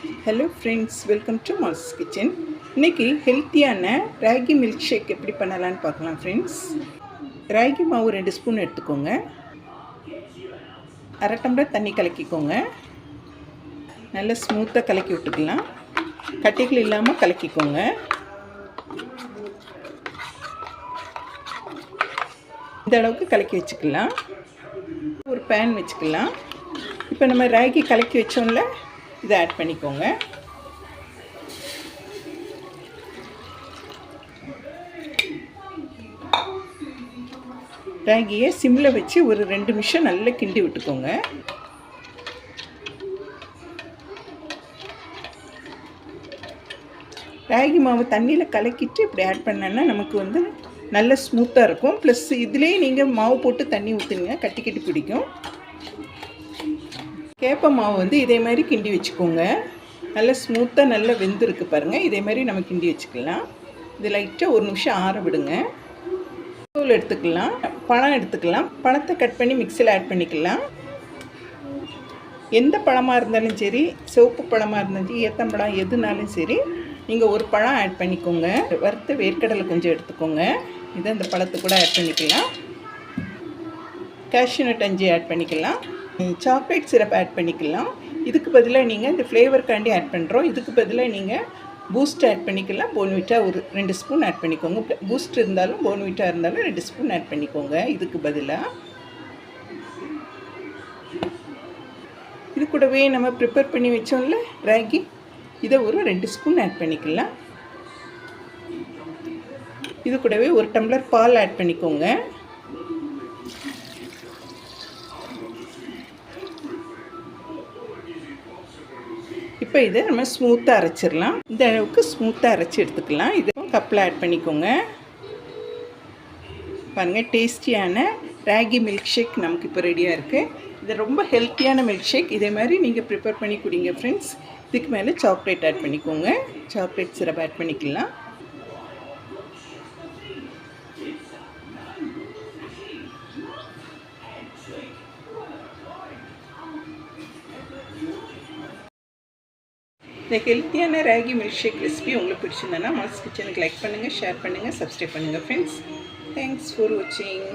Hello friends welcome to mass kitchen இன்னைக்கு ஹெல்த்தியான ragi milk shake எப்படி பண்ணலான்னு பார்க்கலாம் ஃப்ரெண்ட்ஸ் ராகி மாவு ரெண்டு ஸ்பூன் எடுத்துக்கோங்க. அரை டம்ளர் தண்ணி கலக்கிக்கோங்க. நல்லா ஸ்மூத்தாக கலக்கி விட்டுக்கலாம். கட்டிகள் இல்லாமல் கலக்கிக்கோங்க. இந்த அளவுக்கு கலக்கி வச்சுக்கலாம். ஒரு பேன் வச்சுக்கலாம். இப்போ நம்ம ராகி கலக்கி வச்சோம்ல இதை ஆட் பண்ணிக்கோங்க. ராகியை சிம்மில் வச்சு ஒரு ரெண்டு நிமிஷம் நல்லா கிண்டி விட்டுக்கோங்க. ராகி மாவு தண்ணியில் கலக்கிட்டு இப்படி ஆட் பண்ணோன்னா நமக்கு வந்து நல்ல ஸ்மூத்தாக இருக்கும். ப்ளஸ் இதுலேயே நீங்கள் மாவு போட்டு தண்ணி ஊற்றுங்க கட்டி கட்டி பிடிக்கும். கேப்ப மாவு வந்து இதே மாதிரி கிண்டி வச்சுக்கோங்க. நல்லா ஸ்மூத்தாக நல்லா வெந்திருக்கு பாருங்கள் இதே மாதிரி நம்ம கிண்டி வச்சுக்கலாம். இது லைட்டாக ஒரு நிமிஷம் ஆற விடுங்க. தூள் எடுத்துக்கலாம். பழம் எடுத்துக்கலாம். பழத்தை கட் பண்ணி மிக்சியில் ஆட் பண்ணிக்கலாம். எந்த பழமாக இருந்தாலும் சரி சிவப்பு பழமாக இருந்தாலும் சரி ஏத்தம்பழம் எதுனாலும் சரி நீங்கள் ஒரு பழம் ஆட் பண்ணிக்கோங்க. வறுத்த வேர்க்கடலை கொஞ்சம் எடுத்துக்கோங்க. இதை இந்த பழத்தை கூட ஆட் பண்ணிக்கலாம். கேஷ்யூ nut அஞ்சு ஆட் பண்ணிக்கலாம். சாக்லேட் சிரப் ஆட் பண்ணிக்கலாம். இதுக்கு பதிலாக நீங்கள் இந்த ஃப்ளேவர்க்காண்டி ஆட் பண்ணுறோம் இதுக்கு பதிலாக நீங்கள் பூஸ்ட் ஆட் பண்ணிக்கலாம். போன்விட்டா ஒரு ரெண்டு ஸ்பூன் ஆட் பண்ணிக்கோங்க. பூஸ்ட் இருந்தாலும் போன்விட்டா இருந்தாலும் ரெண்டு ஸ்பூன் ஆட் பண்ணிக்கோங்க. இதுக்கு பதிலாக இது கூடவே நம்ம ப்ரிப்பேர் பண்ணி வச்சோம்ல ராகி இதை ஒரு ரெண்டு ஸ்பூன் ஆட் பண்ணிக்கலாம். இது கூடவே ஒரு டம்ளர் பால் ஆட் பண்ணிக்கோங்க. இப்போ இதை நம்ம ஸ்மூத்தாக அரைச்சிடலாம். இந்த அளவுக்கு ஸ்மூத்தாக அரைச்சி எடுத்துக்கலாம். இது கப்பில் ஆட் பண்ணிக்கோங்க. பாருங்கள் டேஸ்டியான ராகி மில்க் ஷேக் நமக்கு இப்போ ரெடியாக இருக்குது இது ரொம்ப ஹெல்த்தியான மில்க் ஷேக் இதே மாதிரி நீங்கள் ப்ரிப்பேர் பண்ணி குடிங்க ஃப்ரெண்ட்ஸ் இதுக்கு மேலே சாக்லேட் ஆட் பண்ணிக்கோங்க. சாக்லேட் சிரப் ஆட் பண்ணிக்கலாம். இந்த ஹெல்த்தியான ராகி மில்க் ஷேக் ரெசிபி உங்களுக்கு பிடிச்சிருந்தேன்னா மாஸ் கிச்சனுக்கு லைக் பண்ணுங்கள் ஷேர் பண்ணுங்கள் சப்ஸ்கிரைப் பண்ணுங்கள் ஃப்ரெண்ட்ஸ் தேங்க்ஸ் ஃபார் வாட்சிங்